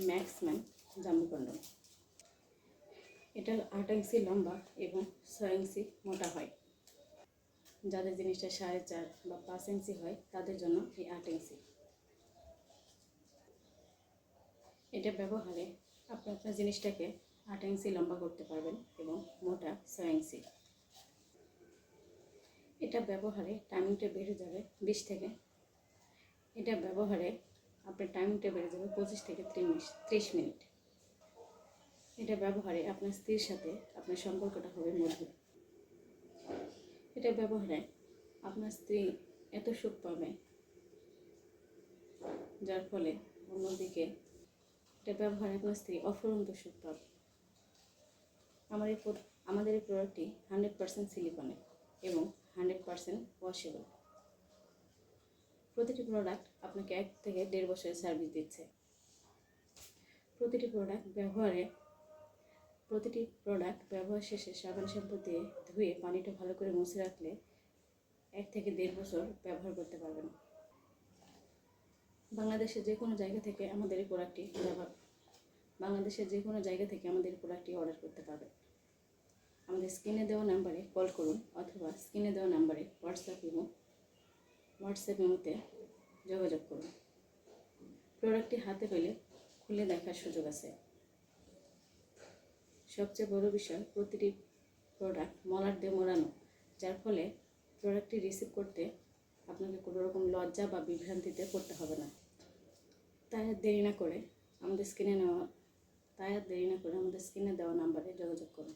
Maxman জাম্বু condom. এটা আট ইঞ্চি লম্বা এবং ছয় ইঞ্চি মোটা হয়। যাদের জিনিসটা সাড়ে চার বা পাঁচ ইঞ্চি হয়, তাদের জন্য এই আট ইঞ্চি। এটা ব্যবহারে আপনি আপনার জিনিসটাকে আট ইঞ্চি লম্বা করতে পারবেন এবং মোটা ছয় ইঞ্চি। এটা ব্যবহারে টাইমিংটা বেড়ে যাবে বিশ থেকে। এটা ব্যবহারে আপনার টাইমিংটা বেড়ে যাবে পঁচিশ থেকে ত্রিশ ত্রিশ মিনিট। এটা ব্যবহারে আপনার স্ত্রীর সাথে আপনার সম্পর্কটা হবে মধুর এটা ব্যবহারে আপনার স্ত্রী এত সুখ পাবে, যার ফলে অন্যদিকে এটা ব্যবহারে আপনার স্ত্রী অফুরন্ত সুখ পাবে। আমার এই আমাদের এই প্রোডাক্টটি হান্ড্রেড পার্সেন্ট সিলিকনের এবং হান্ড্রেড পার্সেন্ট ওয়াশেবল প্রতিটি প্রোডাক্ট আপনাকে এক থেকে দেড় বছরের সার্ভিস দিচ্ছে। প্রতিটি প্রোডাক্ট ব্যবহারে, প্রতিটি প্রোডাক্ট ব্যবহার শেষে সাবান শ্যাম্পু দিয়ে ধুয়ে পানিটা ভালো করে মুছে রাখলে এক থেকে দেড় বছর ব্যবহার করতে পারবেন। বাংলাদেশের যে কোনো জায়গা থেকে আমাদের এই প্রোডাক্টটি ব্যবহার বাংলাদেশের যে কোনো জায়গা থেকে আমাদের এই প্রোডাক্টটি অর্ডার করতে পারবেন। আমাদের স্ক্রিনে দেওয়া নাম্বারে কল করুন অথবা স্ক্রিনে দেওয়া নাম্বারে হোয়াটসঅ্যাপ ইমো হোয়াটসঅ্যাপ ইমোতে যোগাযোগ করুন। প্রোডাক্টটি হাতে পেলে খুলে দেখার সুযোগ আছে। সবচেয়ে বড় বিষয়, প্রতিটি প্রোডাক্ট মলার দিয়ে মোড়ানো, যার ফলে প্রোডাক্টটি রিসিভ করতে আপনাকে কোনো রকম লজ্জা বা বিভ্রান্তিতে পড়তে হবে না। তাই আর দেরি না করে আমাদের স্ক্রিনে নেওয়া তাই আর দেরি না করে আমাদের স্ক্রিনে দেওয়া নাম্বারে যোগাযোগ করুন।